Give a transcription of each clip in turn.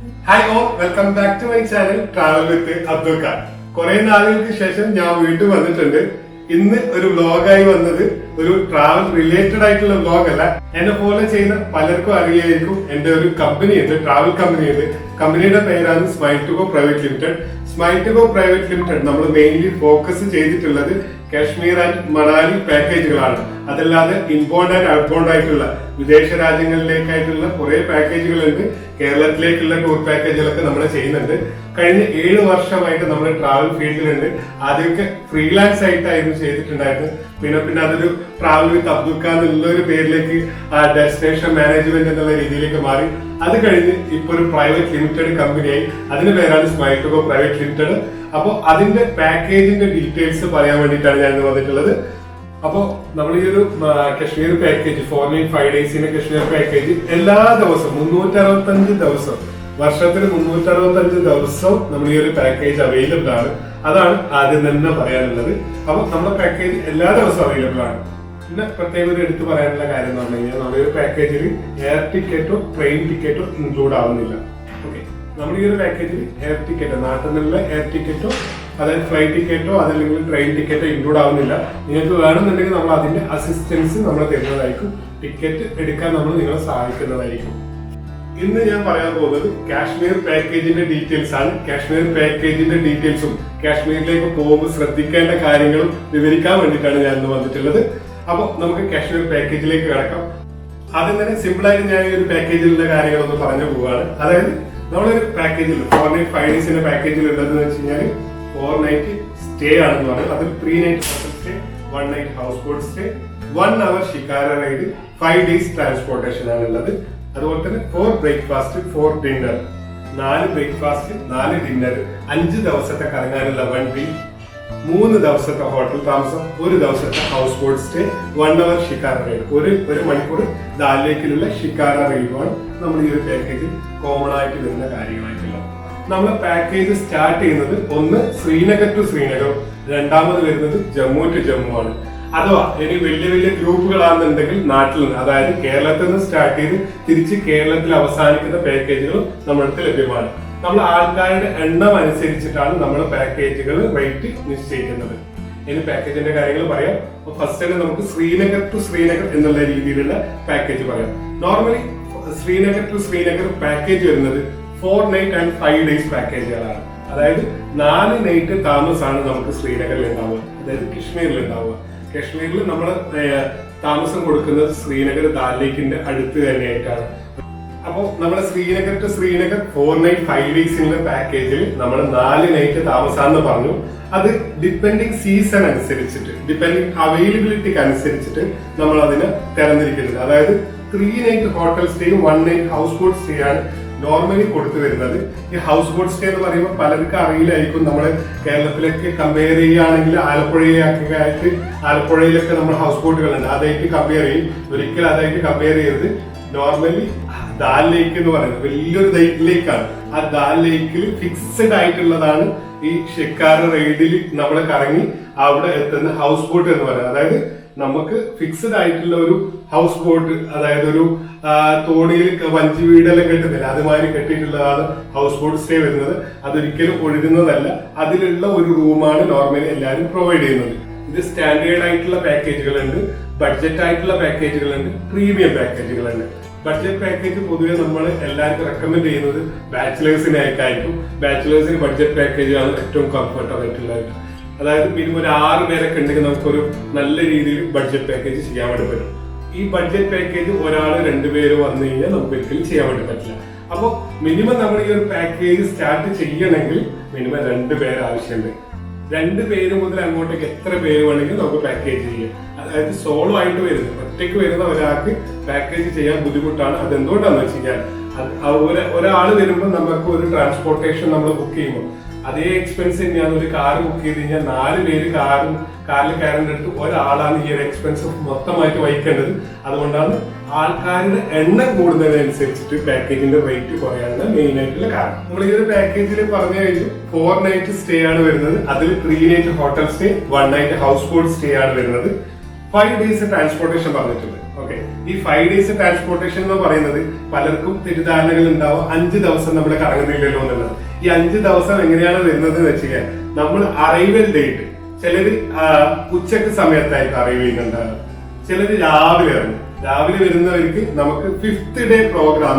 Hi oh welcome back to my channel travel with Abdul Khan കുറെ നാളുകൾക്ക് ശേഷം ഞാൻ വീണ്ടും വന്നിട്ടുണ്ട്. ഇന്ന് ഒരു വ്ലോഗായി വന്നത് ഒരു ട്രാവൽ റിലേറ്റഡ് ആയിട്ടുള്ള വ്ലോഗ് അല്ല എന്നെ പോലെ ചെയ്യുന്ന പലർക്കും അറിയായിരിക്കും എന്റെ ഒരു കമ്പനി ഉണ്ട് ട്രാവൽ കമ്പനി ഉണ്ട്. കമ്പനിയുടെ പേരാണ് smile to go private limited smile to go private limited നമ്മൾ മെയിൻലി ഫോക്കസ് ചെയ്തിട്ടുള്ളത് കാശ്മീർ ആൻഡ് മണാലി പാക്കേജുകളാണ് അതല്ലാതെ ഇൻബോണ്ട് ആൻഡ് ഔട്ട്ബോണ്ട് ആയിട്ടുള്ള വിദേശ രാജ്യങ്ങളിലേക്കായിട്ടുള്ള കുറെ പാക്കേജുകളുണ്ട് കേരളത്തിലേക്കുള്ള ടൂർ പാക്കേജുകളൊക്കെ നമ്മൾ ചെയ്യുന്നുണ്ട്. കഴിഞ്ഞ ഏഴ് വർഷമായിട്ട് നമ്മൾ ട്രാവൽ ഫീൽഡിലുണ്ട്. ആദ്യമൊക്കെ ഫ്രീലാൻസ് ആയിട്ടായിരുന്നു ചെയ്തിട്ടുണ്ടായിരുന്നത്. പിന്നെ പിന്നെ അതൊരു ട്രാവൽ വിത്ത് അബ്ദുൽ ഖാൻ എന്നുള്ള ഒരു പേരിലേക്ക് ഡെസ്റ്റിനേഷൻ മാനേജ്മെന്റ് എന്നുള്ള രീതിയിലേക്ക് മാറി. അത് കഴിഞ്ഞ് ഇപ്പൊ ഒരു പ്രൈവറ്റ് ലിമിറ്റഡ് കമ്പനിയായി അതിന്റെ പേരാണ് സ്മൈറ്റോ പ്രൈവറ്റ് ലിമിറ്റഡ്. അപ്പോൾ അതിന്റെ പാക്കേജിന്റെ ഡീറ്റെയിൽസ് പറയാൻ വേണ്ടിയിട്ടാണ് ഞാൻ വന്നിട്ടുള്ളത്. അപ്പോൾ നമ്മൾ ഈ ഒരു Kashmir package four nine five ഡേയ്സിന്റെ Kashmir package എല്ലാ ദിവസവും മുന്നൂറ്ററുപത്തഞ്ച് ദിവസം വർഷത്തിൽ മുന്നൂറ്ററുപത്തഞ്ച് ദിവസം നമ്മൾ ഈ ഒരു പാക്കേജ് അവൈലബിൾ ആണ്. അതാണ് ആദ്യം തന്നെ പറയാനുള്ളത്. അപ്പൊ നമ്മുടെ പാക്കേജ് എല്ലാ ദിവസവും അവൈലബിൾ ആണ്. പിന്നെ പ്രത്യേകം ഒരു എടുത്തു പറയാനുള്ള കാര്യം എന്ന് പറഞ്ഞു കഴിഞ്ഞാൽ നമ്മുടെ ഒരു പാക്കേജിൽ എയർ ടിക്കറ്റോ ട്രെയിൻ ടിക്കറ്റോ ഇൻക്ലൂഡ് ആവുന്നില്ല. നമ്മൾ ഈ ഒരു പാക്കേജിൽ എയർ ടിക്കറ്റ് നാട്ടിൽ നിന്നുള്ള എയർ ടിക്കറ്റോ അതായത് ഫ്ലൈറ്റ് ടിക്കറ്റോ അതല്ലെങ്കിൽ ട്രെയിൻ ടിക്കറ്റോ ഇൻക്ലൂഡ് ആവുന്നില്ല. നിങ്ങൾക്ക് വേണമെന്നുണ്ടെങ്കിൽ നമ്മൾ അതിന്റെ അസിസ്റ്റൻസ് നമ്മൾ തരുന്നതായിരിക്കും. ടിക്കറ്റ് എടുക്കാൻ നമ്മൾ നിങ്ങളെ സഹായിക്കുന്നതായിരിക്കും. ഇന്ന് ഞാൻ പറയാൻ പോകുന്നത് കാശ്മീർ പാക്കേജിന്റെ ഡീറ്റെയിൽസ് ആണ്. കാശ്മീർ പാക്കേജിന്റെ ഡീറ്റെയിൽസും കാശ്മീരിലേക്ക് പോകുമ്പോൾ ശ്രദ്ധിക്കേണ്ട കാര്യങ്ങളും വിവരിക്കാൻ വേണ്ടിയിട്ടാണ് ഞാൻ ഇന്ന് വന്നിട്ടുള്ളത്. അപ്പൊ നമുക്ക് കാശ്മീർ പാക്കേജിലേക്ക് കിടക്കാം. ആദ്യം തന്നെ സിമ്പിളായിട്ട് ഞാൻ ഈ ഒരു പാക്കേജിലുള്ള കാര്യങ്ങളൊന്ന് പറഞ്ഞു പോവുകയാണ്. അതായത് നമ്മളൊരു പാക്കേജിൽ ഫോർ നൈറ്റ് ഫൈവ് ഡേയ്സിന്റെ പാക്കേജിൽ ഉള്ളതെന്ന് വെച്ച് കഴിഞ്ഞാൽ ഫോർ നൈറ്റ് സ്റ്റേ ആണെന്ന് പറയുന്നത് അതിൽ three night hotel stay one night houseboat stay one hour shikara ride five days transportation ആണ് ഉള്ളത്. അതുപോലെ തന്നെ ഫോർ ബ്രേക്ക്ഫാസ്റ്റ് ഫോർ ഡിന്നർ നാല് ബ്രേക്ക്ഫാസ്റ്റ് നാല് ഡിന്നർ അഞ്ച് ദിവസത്തെ കറങ്ങാനുള്ള വൺ വീക്ക് മൂന്ന് ദിവസത്തെ ഹോട്ടൽ താമസം ഒരു ദിവസത്തെ houseboat stay one hour shikara ride ഒരു ഒരു മണിക്കൂർ ദാലിലേക്കിലുള്ള ഷിക്കാര റൈഡ് റൈഡുമാണ് നമ്മൾ ഈ ഒരു പാക്കേജിൽ കോമൺ ആയിട്ട് വരുന്ന കാര്യങ്ങളായിട്ടുള്ളത് നമ്മൾ പാക്കേജ് സ്റ്റാർട്ട് ചെയ്യുന്നത് ഒന്ന് ശ്രീനഗർ ടു ശ്രീനഗർ രണ്ടാമത് വരുന്നത് ജമ്മു ടു ജമ്മു ആണ്. അഥവാ ഇനി വലിയ വലിയ ഗ്രൂപ്പുകളാണെന്നുണ്ടെങ്കിൽ നാട്ടിൽ നിന്ന് അതായത് കേരളത്തിൽ നിന്ന് സ്റ്റാർട്ട് ചെയ്ത് തിരിച്ച് കേരളത്തിൽ അവസാനിക്കുന്ന പാക്കേജുകളും നമ്മളടുത്ത് ലഭ്യമാണ്. നമ്മൾ ആൾക്കാരുടെ എണ്ണം അനുസരിച്ചിട്ടാണ് നമ്മൾ പാക്കേജുകൾ റേറ്റ് നിശ്ചയിക്കുന്നത്. ഇനി പാക്കേജിന്റെ കാര്യങ്ങൾ പറയാം. ഫസ്റ്റ് തന്നെ നമുക്ക് ശ്രീനഗർ ടു ശ്രീനഗർ എന്നുള്ള രീതിയിലുള്ള പാക്കേജ് പറയാം. Normally Srinagar to Srinagar package വരുന്നത് four night and five days പാക്കേജുകളാണ് അതായത് നാല് നൈറ്റ് താമസമാണ് നമുക്ക് ശ്രീനഗറിൽ ഉണ്ടാവുക. അതായത് കശ്മീരിൽ ഉണ്ടാവുക. കശ്മീരിൽ നമ്മൾ താമസം കൊടുക്കുന്നത് ശ്രീനഗർ ദാലേക്കിന്റെ അടുത്ത് തന്നെയായിട്ടാണ്. അപ്പോൾ നമ്മുടെ Srinagar to Srinagar four night five ഡേയ്സിന്റെ പാക്കേജിൽ നമ്മൾ നാല് നൈറ്റ് താമസാന്ന് പറഞ്ഞു. അത് ഡിപ്പെൻഡിങ് സീസൺ അനുസരിച്ചിട്ട് ഡിപ്പെൻഡിങ് അവൈലബിലിറ്റിക്ക് അനുസരിച്ചിട്ട് നമ്മൾ അതിനെ തെരഞ്ഞെടുക്കുന്നത് അതായത് ത്രീ നൈറ്റ് ഹോട്ടൽ സ്റ്റേയും one night house boat stay ആണ് നോർമലി കൊടുത്തു വരുന്നത്. ഈ ഹൗസ് ബോട്ട് സ്റ്റേ എന്ന് പറയുമ്പോൾ പലർക്കും അറിയില്ലായിരിക്കും നമ്മൾ കേരളത്തിലേക്ക് കമ്പയർ ചെയ്യുകയാണെങ്കിൽ ആലപ്പുഴയൊക്കെ ആയിട്ട് ആലപ്പുഴയിലൊക്കെ നമ്മൾ ഹൗസ് ബോട്ടുകളുണ്ട് അതായിട്ട് കമ്പയർ ചെയ്യും. ഒരിക്കലും അതായിട്ട് കമ്പയർ ചെയ്യരുത്. നോർമലി ദാൽ ലേക്ക് എന്ന് പറയുന്നത് വലിയൊരു ലേക്കാണ്. ആ ദാൽ ലേക്കിൽ ഫിക്സഡ് ആയിട്ടുള്ളതാണ് ഈ ഷിക്കാർ റൈഡിൽ നമ്മൾ കറങ്ങി അവിടെ എത്തുന്ന ഹൗസ് ബോട്ട് എന്ന് പറയുന്നത്. അതായത് നമുക്ക് ഫിക്സഡ് ആയിട്ടുള്ള ഒരു ഹൗസ് ബോട്ട് അതായത് ഒരു തോണിയിൽ വഞ്ചി വീടെല്ലാം കെട്ടുന്നില്ല. അതുമാതിരി കെട്ടിയിട്ടുള്ളതാണ് ഹൗസ് ബോട്ട് സ്റ്റേ വരുന്നത്. അതൊരിക്കലും ഒഴുകുന്നതല്ല. അതിലുള്ള ഒരു റൂമാണ് നോർമലി എല്ലാവരും പ്രൊവൈഡ് ചെയ്യുന്നത്. ഇത് സ്റ്റാൻഡേർഡ് ആയിട്ടുള്ള പാക്കേജുകളുണ്ട് ബഡ്ജറ്റ് ആയിട്ടുള്ള പാക്കേജുകളുണ്ട് പ്രീമിയം പാക്കേജുകളുണ്ട് ബഡ്ജറ്റ് പാക്കേജ് പൊതുവെ നമ്മൾ എല്ലാവർക്കും റെക്കമെൻഡ് ചെയ്യുന്നത് ബാച്ചിലേഴ്സിനായിട്ടായിരിക്കും ബാച്ചിലേഴ്സിന് ബഡ്ജറ്റ് പാക്കേജ് ആണ് ഏറ്റവും കംഫർട്ടബിൾ ആയിട്ടുള്ളത്. അതായത് മിനിമം ഒരു ആറ് പേരൊക്കെ ഉണ്ടെങ്കിൽ നമുക്കൊരു നല്ല രീതിയിൽ ബഡ്ജറ്റ് പാക്കേജ് ചെയ്യാൻ വേണ്ടി പറ്റും. ഈ ബഡ്ജറ്റ് പാക്കേജ് ഒരാൾ രണ്ടുപേര് വന്നു കഴിഞ്ഞാൽ നമുക്ക് ഒരിക്കലും ചെയ്യാൻ വേണ്ടി പറ്റില്ല. അപ്പോൾ മിനിമം നമ്മൾ ഈ ഒരു പാക്കേജ് സ്റ്റാർട്ട് ചെയ്യണമെങ്കിൽ മിനിമം രണ്ട് പേര് ആവശ്യമുണ്ട്. രണ്ട് പേര് മുതൽ അങ്ങോട്ടേക്ക് എത്ര പേര് വേണമെങ്കിലും നമുക്ക് പാക്കേജ് ചെയ്യാം. അതായത് സോളോ ആയിട്ട് വരുന്നത്. ഒറ്റയ്ക്ക് വരുന്ന ഒരാൾക്ക് പാക്കേജ് ചെയ്യാൻ ബുദ്ധിമുട്ടാണ്. അത് എന്തുകൊണ്ടാന്ന് വെച്ച് കഴിഞ്ഞാൽ ഒരാൾ വരുമ്പോൾ നമുക്ക് ഒരു ട്രാൻസ്പോർട്ടേഷൻ നമ്മൾ ബുക്ക് ചെയ്യുമ്പോൾ അതേ എക്സ്പെൻസ് തന്നെയാണ് ഒരു കാർ ബുക്ക് ചെയ്ത് കഴിഞ്ഞാൽ നാല് പേര് കാറും കാറിൽ കയറേണ്ട അടുത്ത് ഒരാളാണ് ഈ ഒരു എക്സ്പെൻസ് മൊത്തമായിട്ട് വഹിക്കേണ്ടത്. അതുകൊണ്ടാണ് ആൾക്കാരുടെ എണ്ണം കൂടുന്നതിനനുസരിച്ചിട്ട് പാക്കേജിന്റെ റേറ്റ് കുറയാനുള്ള മെയിൻ ആയിട്ടുള്ള കാരണം. നമ്മൾ ഈ ഒരു പാക്കേജിൽ പറഞ്ഞു കഴിഞ്ഞു ഫോർ നൈറ്റ് സ്റ്റേ ആണ് വരുന്നത്. അതിൽ three night hotel stay one night houseboat stay ആണ് വരുന്നത്. ഫൈവ് ഡേയ്സ് ട്രാൻസ്പോർട്ടേഷൻ പറഞ്ഞിട്ടുണ്ട്. ഓക്കെ ഈ ഫൈവ് ഡേയ്സ് ട്രാൻസ്പോർട്ടേഷൻ എന്ന് പറയുന്നത് പലർക്കും തെറ്റിദ്ധാരണകൾ ഉണ്ടാവും. അഞ്ച് ദിവസം നമ്മൾ കറങ്ങുന്നില്ലല്ലോ എന്നുള്ളത് ഈ അഞ്ച് ദിവസം എങ്ങനെയാണ് വരുന്നത് എന്ന് വെച്ച് നമ്മൾ അറൈവൽ ഡേറ്റ് ചിലര് ഉച്ചയ്ക്ക് സമയത്തായിരിക്കും അറൈവ് ചെയ്യുന്നുണ്ടാകുക ചിലര് രാവിലെ ഇറങ്ങും രാവിലെ വരുന്നവർക്ക് നമുക്ക് fifth day program